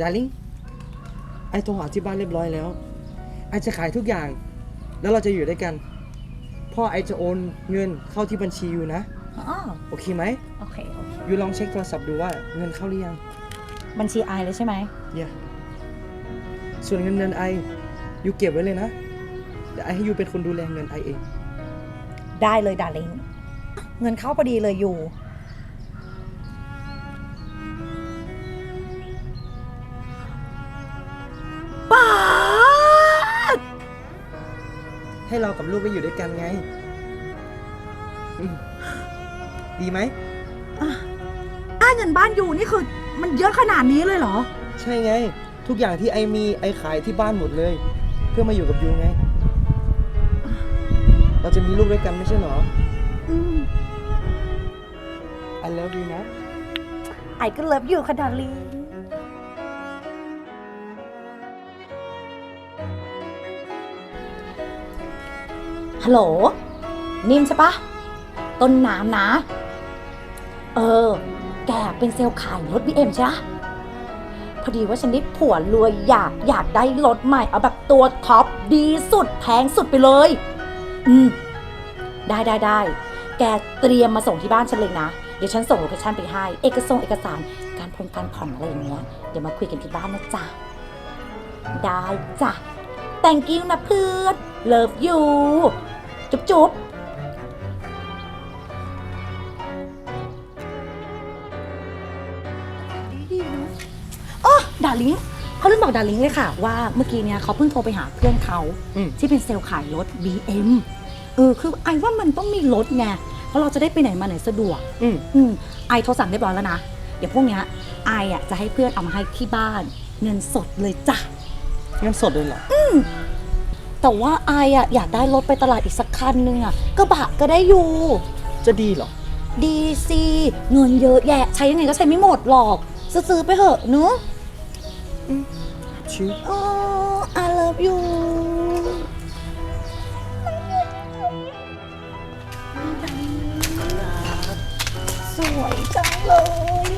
ดาริงไอโทรหาที่บ้านเรียบร้อยแล้ว ไอจะขายทุกอย่าง แล้วเราจะอยู่ด้วยกัน พ่อไอจะโอนเงินเข้าที่บัญชีอยู่นะ อ๋อโอเคไหมโอเคโอเค อยู่ลองเช็คโทรศัพท์ดูว่าเงินเข้าหรือยังบัญชีไอเลยใช่ไหมเย่ส่วนเงินเดือนไออยู่เก็บไว้เลยนะเดี๋ยวไอให้ยูเป็นคนดูแลเงินไอเอง ได้เลยดาริงเงินเข้าพอดีเลยอยู่ ให้เรากับลูกได้อยู่ด้วยกันไงอืมดีไหมค่าเงินบ้านอยู่นี่คือมันเยอะขนาดนี้เลยเหรอ ใช่ไง ทุกอย่างที่ไอมีไอขายที่บ้านหมดเลย เพื่อมาอยู่กับยูไง เราจะมีลูกด้วยกันไม่ใช่เหรอ อืม I love you นะไอก็เลิฟอยู่ค่ะดาริง ฮัลโหล นิ่มใช่ปะ ต้นน้ำนะ เออ แกเป็นเซลล์ขายรถ BM ใช่ปะพอดีว่าฉันได้ผัวรวยอยากอยากได้รถใหม่ เอาแบบตัวท็อปดีสุดแพงสุดไปเลย อืม ได้ได้ได้ แกเตรียมมาส่งที่บ้านฉันเลยนะ เดี๋ยวฉันส่งโลเคชั่นไปให้ เอกสงเอกสาร การพงการผ่อนอะไรอย่างเงี้ย เดี๋ยวมาคุยกันที่บ้านนะจ๊ะ ได้จ้ะ thank you นะเพื่อน love you จุ๊บจุ๊บโอ้ดาลิงเขาลืมบอกดาลิงเลยค่ะ ว่าเมื่อกี้เนี่ยเขาเพิ่งโทรไปหาเพื่อนเขาอืม ที่เป็นเซลล์ขายรถ BM เออคือไอว่ามันต้องมีรถไงเพราะเราจะได้ไปไหนมาไหนสะดวก อืม อืมไอโทรสั่งเรียบร้อยแล้วนะ เดี๋ยวพวกเนี้ยไออะจะให้เพื่อนเอามาให้ที่บ้าน เงินสดเลยจ้ะ เงินสดเลยเหรอ แต่ว่าไออะอยากได้รถไปตลาดอีกสักคันนึงอะกระบะก็ได้อยู่ จะดีเหรอ ดีสิเงินเยอะแยะ ใช้ยังไงก็ใช้ไม่หมดหรอก ซื้อๆไปเถอะเนอะชิวอ๋อ I love you สวยจังเลย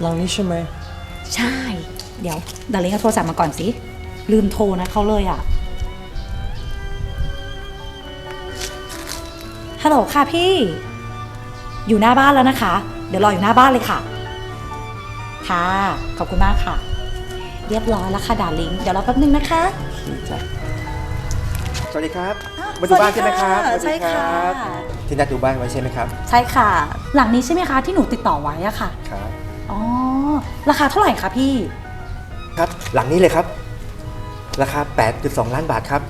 หลังนี้ใช่ไหม ใช่ เดี๋ยวดาริงเอาโทรศัพท์มาก่อนสิ ลืมโทรนะเขาเลยอะ ฮัลโหลค่ะพี่ อยู่หน้าบ้านแล้วนะคะ เดี๋ยวรออยู่หน้าบ้านเลยค่ะ ค่ะ ขอบคุณมากค่ะ เรียบร้อยแล้วค่ะดาริง เดี๋ยวรอแป๊บนึงนะคะสวัสดีครับอ้าวมาดูบ้านใช่ไหมครับสวัสดีค่ะสวัสดีรับใช่ค่ะที่นัดดูบ้านไว้ใช่ไหมครับ ใช่ค่ะ หลังนี้ใช่ไหมคะที่หนูติดต่อไว้อะค่ะ ครับ อ๋อ ราคาเท่าไหร่คะพี่ ครับ หลังนี้เลยครับ ราคา 8.2 ล้านบาทครับ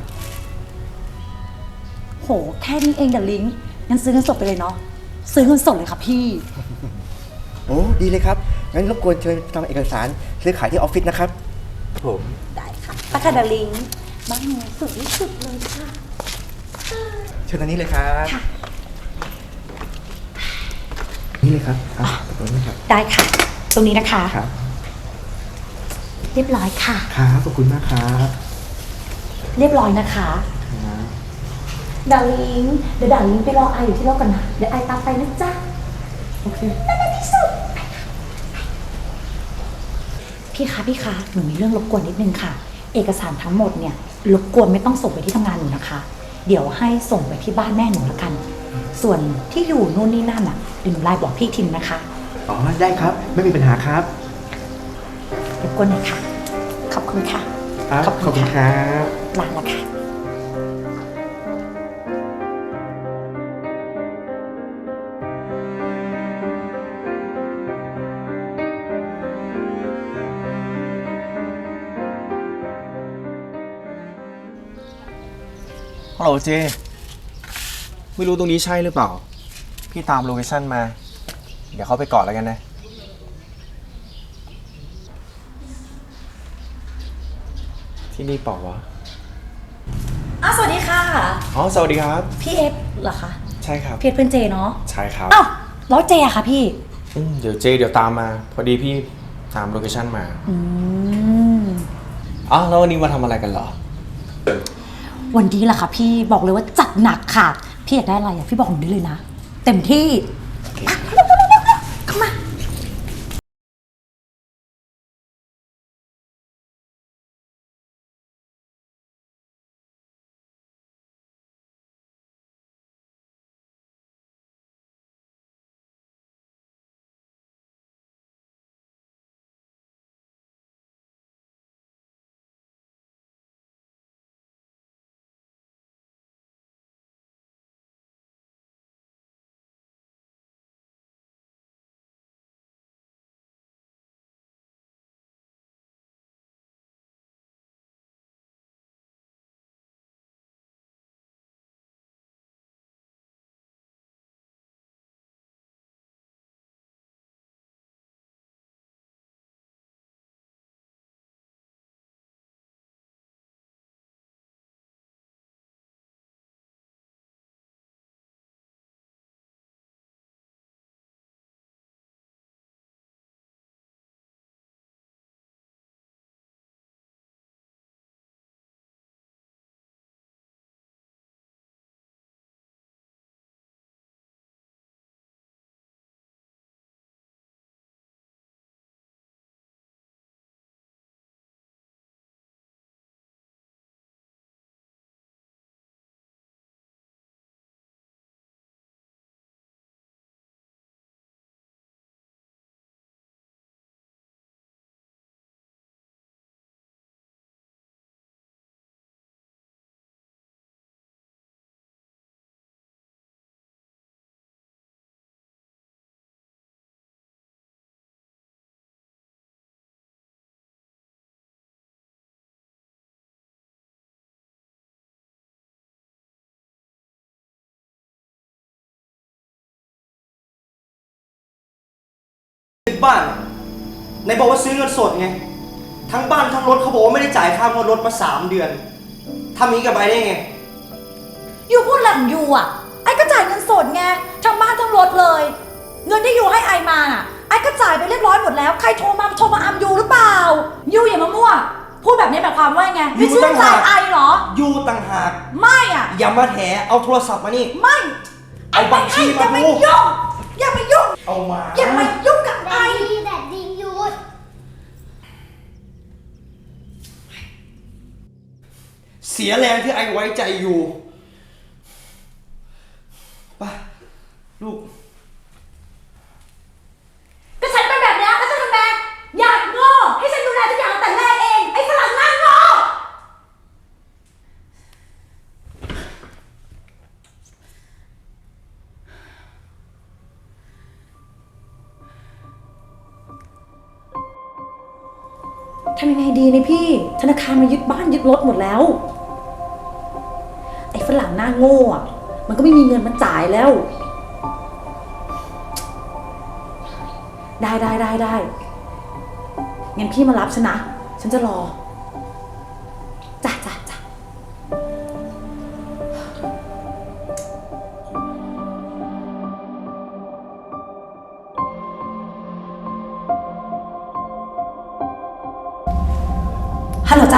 โห แค่นี้เองเดาลิง งั้นซื้อเงินสดไปเลยเนาะซื้อเงินสดเลยค่ะพี่ โอ้ดีเลยครับ งั้นรบกวนเชิญทำเอกสารซื้อขายที่ออฟฟิศนะครับครับผมได้ค่ะตะคาดาลิงบ้านหนูสุดที่สุดเลยค่ะเชิญทางนี้เลยครับนี่เลยครับอะตรงนี้ครับได้ค่ะ ตรงนี้นะคะ ครับเรียบร้อยค่ะ ครับขอบคุณมากครับ เรียบร้อยนะคะครับ ดาลิงเดี๋ยวดาลิงไปรอไออยู่ที่รถก่อนนะ เดี๋ยวไอตามไปนะจ๊ะ โอเคที่สุดไปค่ะพี่คะพี่คะหนูมีเรื่องรบกวนนิดนึงค่ะ เอกสารทั้งหมดเนี่ยรบกวนไม่ต้องส่งไปที่ทำงานหนูนะคะ เดี๋ยวให้ส่งไปที่บ้านแม่หนูละกัน ส่วนที่อยู่นู่นนี่นั่นอะเดี๋ยวหนูไลน์บอกพี่ทิมนะคะอ๋อได้ครับ ไม่มีปัญหาครับรบกวนหน่อยค่ะ ขอบคุณค่ะ ครับขอบคุณขอบคุณค่ะครับ ลาแล้วค่ะ ฮัลโหลเจ ไม่รู้ตรงนี้ใช่หรือเปล่า พี่ตามโลเคชั่นมา เดี๋ยวเข้าไปก่อนแล้วกันนะ ที่นี่เปล่าวะอ้าวสวัสดีค่ะ อ๋อสวัสดีครับ พี่เอฟเหรอคะใช่ครับ พี่เอฟเพื่อนเจเนาะใช่ครับอ้าวแล้วเจอะคะพี่ อืมเดี๋ยวเจเดี๋ยวตามมา พอดีพี่ตามโลเคชั่นมาอืม อ๋อแล้ววันนี้มาทำอะไรกันเหรอ วันนี้แหละค่ะพี่บอกเลยว่าจัดหนักค่ะ พี่อยากได้อะไรอะพี่บอกหนูได้เลยนะ เต็มที่ บ้านไหนบอกว่าซื้อเงินสดไง ทั้งบ้านทั้งรถเขาบอกว่าไม่ได้จ่ายค่างวดรถมาสามเดือนทำอย่างนี้กับไอ้ได้ไงยูพูดหลังยูอะ ไอ้ก็จ่ายเงินสดไงทั้งบ้านทั้งรถเลย เงินที่ยูให้ไอมาอะ ไอ้ก็จ่ายไปเรียบร้อยหมดแล้ว ใครโทรมาโทรมาอัมยูหรือเปล่า ยูอย่ามามั่ว พูดแบบนี้แบบความว่าไง ไม่ยูเชื่อต่างใจหากไอเหรอ ยูต่างหาก ไม่อะ อย่ามาแถเอาโทรศัพท์มานี่ ไม่เอาบัญชีอย่ามามาดูยุ่ง อย่ามายุ่ง เอามาอย่ามายุ่งกับไอแดดดีแดดดีหยุดเสียแรงที่ไอ้ไว้ใจอยู่ไปลูกก็ ทำยังไงดีเนี่ยพี่ ธนาคารมายึดบ้านยึดรถหมดแล้ว ไอ้ฝรั่งหน้าโง่อะมันก็ไม่มีเงินมาจ่ายแล้ว ได้ได้ได้ได้งั้นพี่มารับฉันนะ ฉันจะรอ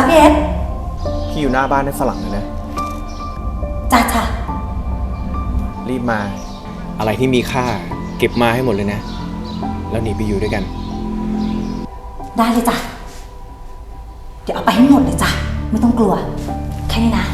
จ้าพี่เอสพี่อยู่หน้าบ้านให้ฝรั่งเลยนะ จ้าจ้ะรีบมา อะไรที่มีค่า เก็บมาให้หมดเลยนะ แล้วหนีไปอยู่ด้วยกัน ได้เลยจ้ะ เดี๋ยวเอาไปให้หมดเลยจ้ะ ไม่ต้องกลัว แค่นี้นะ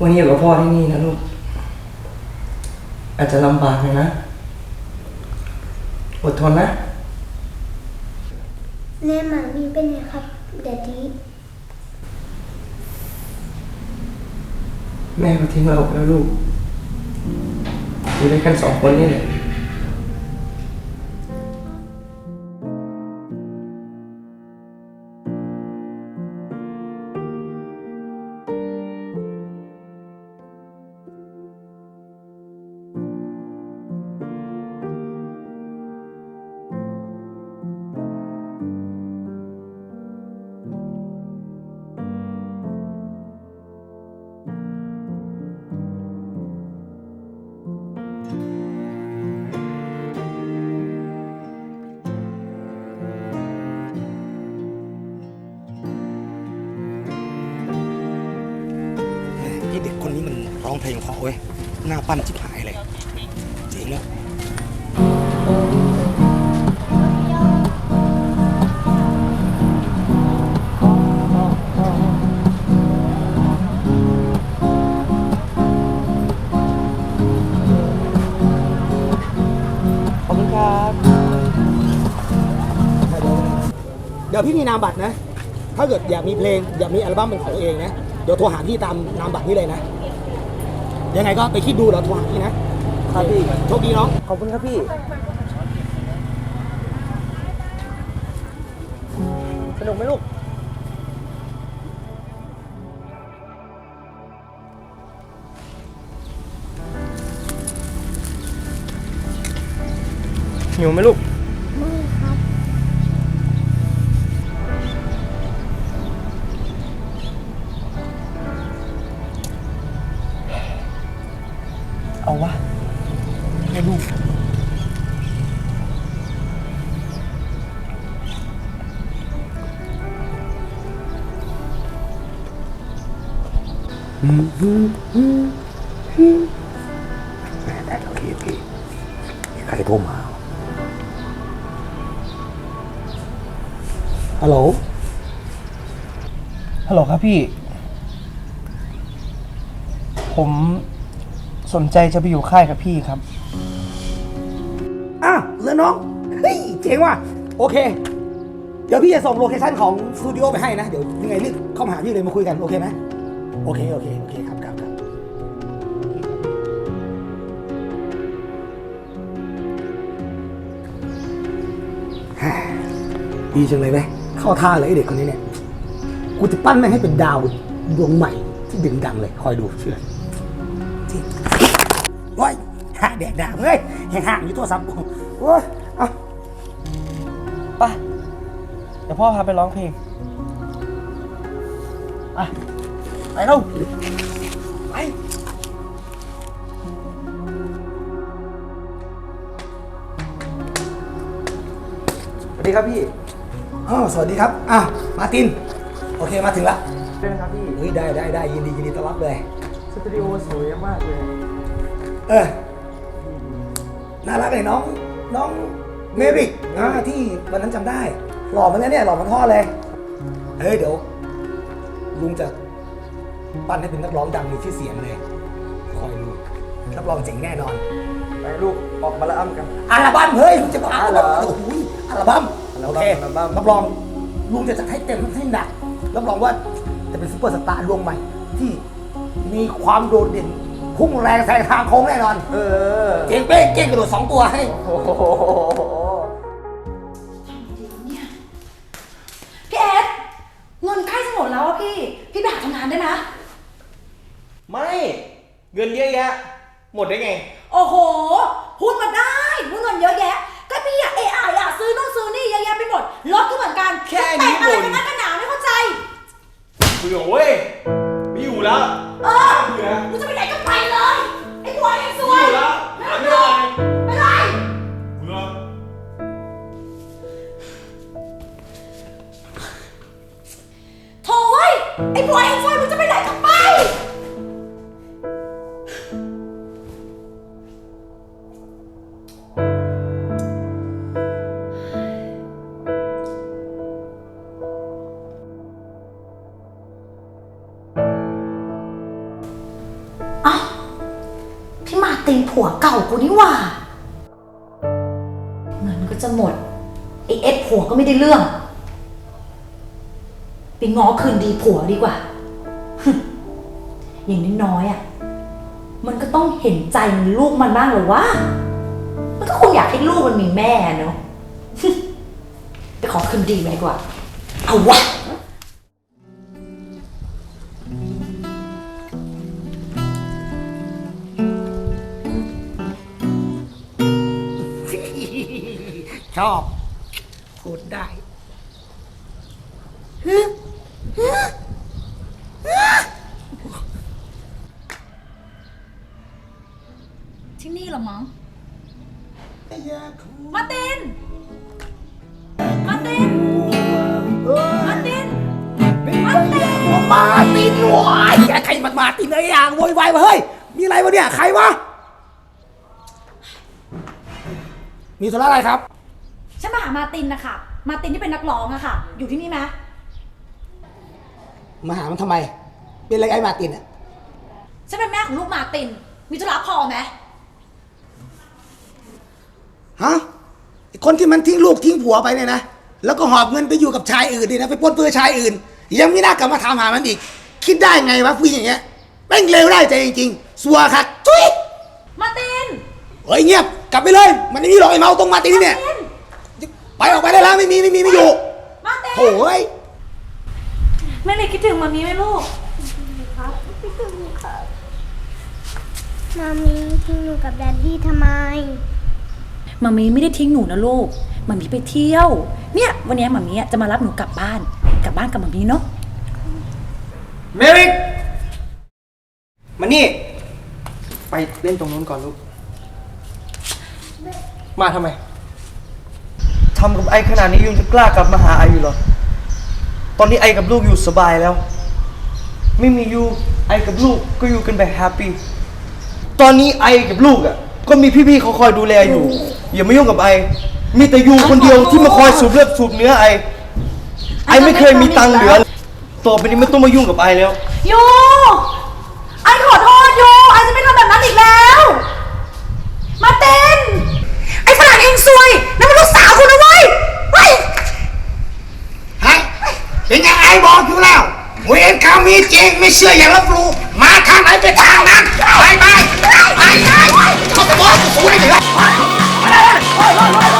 วันนี้อยู่กับพ่อที่นี่นะลูก อาจจะลำบากหน่อยนะ อดทนนะ แม่หมามีเป็นไงครับแดดดีแม่ก็ทิ้งเราไปแล้วลูกอยู่ด้วยกันสองคนนี่แหละ ปั้นชิบหายเลยจริงแล้วขอบคุณครับ เดี๋ยวพี่มีนามบัตรนะ ถ้าเกิดอยากมีเพลง อยากมีอัลบั้มเป็นของตัวเองนะ เดี๋ยวโทรหาพี่ตามนามบัตรนี้เลยนะ ยังไงก็ไปคิดดูแล้วโทรหาพี่นะครับพี่ โชคดีน้องขอบคุณครับพี่ สนุกไหมลูก หิวไหมลูก โอเคโอเคใครโทรมาฮัลโหลฮัลโหลครับพี่ ผมสนใจจะไปอยู่ค่ายกับพี่ครับ อะแล้วน้อง เฮ้ย เจ๋งว่ะ โอเค เดี๋ยวพี่จะส่งโลเคชั่นของสตูดิโอไปให้นะ เดี๋ยวยังไงรีบเข้ามาหาพี่เลยมาคุยกัน โอเคไหม โอเค โอเค โอเคครับครับครับดีจังเลยไหมเข้าท่าเลยไอ้เด็กคนนี้เนี่ย กูจะปั้นแม่งให้เป็นดาวดวงใหม่ที่ดึงดังเลย คอยดูเชื่อโอ้ยหาแดกด่าเฮ้ยห่างๆอยู่ตัวซ้ำกูโอ้ยเอาไปเดี๋ยวพ่อพาไปร้องเพลงไป ไปเร็วไปสวัสดีครับพี่อ๋อสวัสดีครับอะมาร์ติน โอเคมาถึงละเป็นครับพี่เฮ้ยได้ได้ได้ยินดียินดีต้อนรับเลย สตูดิโอสวยมากเลยเออน่ารักเลยน้องน้องเมริกอ่าที่วันนั้นจำได้ หล่อเหมือนกันเนี่ยหล่อเหมือนพ่อเลยเฮ้ยเดี๋ยวลุงจะ ปั้นให้เป็นนักร้องดังมีชื่อเสียงเลย คอยดูรับรองเจ๋งแน่นอน ไปลูกออกมาละอ้ำกัน อัลบั้มเฮ้ยลุงจะบอกอัอัลลบั้บั้มมโอ้โหอัลบั้มอัลบั้มโอเคอัลบั้ม รับรองลุงจะจัดให้เต็มให้หนักรับรองว่าจะเป็นซุปเปอร์สตาร์ดวงใหม่ ที่มีความโดดเด่นพุ่งแรงแซงทางโค้งแน่นอน เออ เก่งเป้งเก่งกระโดดสองตัวให้ โอ้โห ผัวเก่ากูนี่หว่า เงินก็จะหมดไอเอสผัวก็ไม่ได้เรื่อง ไปง้อคืนดีผัวดีกว่า อย่างน้อยๆอะ มันก็ต้องเห็นใจลูกมันบ้างหรอวะ มันก็คงอยากให้ลูกมันมีแม่เนาะ ไปขอคืนดีมาดีกว่า เอาวะ ชอบ พูดได้ที่นี่เหรอมั้งมาร์ตินมาร์ตินมาร์ตินมาร์ติน มาตินวายใครมันมาตินอะไรอย่างโวยวายมาเฮ้ย มีอะไรวะเนี่ย ใครวะ มีธุระอะไรครับ ฉันมาหามาร์ตินนะคะมาร์ตินที่เป็นนักร้องอะค่ะ อยู่ที่นี่ไหมมาหามันทำไม เป็นอะไรไอ้มาตินอะฉันเป็นแม่ของลูกมาร์ติน มีธุระพอไหมฮะไอ้คนที่มันทิ้งลูกทิ้งผัวไปเนี่ยนะ แล้วก็หอบเงินไปอยู่กับชายอื่นดีนะ ไปปล้นเปื้อชายอื่น ยังไม่น่ากลับมาถามหามันอีก คิดได้ไงวะผู้หญิงอย่างเงี้ยแม่งเลวได้ใจจริงๆ สัวคักทุยมาร์ติน เฮ้ยเงียบ กลับไปเลย มันไม่มีหรอกไอ้เมาตรงมาตินเนี่ย ไปออกไปได้แล้วไม่มีไม่มีไม่อยู่มาร์ตินโอ้ยแม่เลยคิดถึงมามีไหมลูกมามีทิ้งหนูกับแดดดี้ทำไม มามีไม่ได้ทิ้งหนูนะลูกมามีไปเที่ยว เนี่ย วันนี้มามีจะมารับหนูกลับบ้าน กลับบ้านกับมามีเนาะ เมริกมานี่ ไปเล่นตรงนู้นก่อนลูก มาทำไม ทำกับไอขนาดนี้ยังจะกล้ากลับมาหาไออยู่เหรอ ตอนนี้ไอกับลูกอยู่สบายแล้ว ไม่มียูไอกับลูกก็อยู่กันแบบแฮปปี้ ตอนนี้ไอกับลูกอะ ก็มีพี่ๆเขาคอยดูแลอยู่ อย่ามายุ่งกับไอ มีแต่ยูคนเดียวที่มาคอยสูบเลือดสูบเนื้อไอ ไอไม่เคยมีตังค์เหลือต่อไปนี้ไม่ต้องมายุ่งกับไอแล้วยูไอขอโทษยูไอจะไม่ทำแบบนั้นอีกแล้ว มาเต้นามีจริงไม่เชื่ออย่าลบหลู่มาทางไหนไปทางนั้นไปไปไปไปขบวนสูงนี่เไย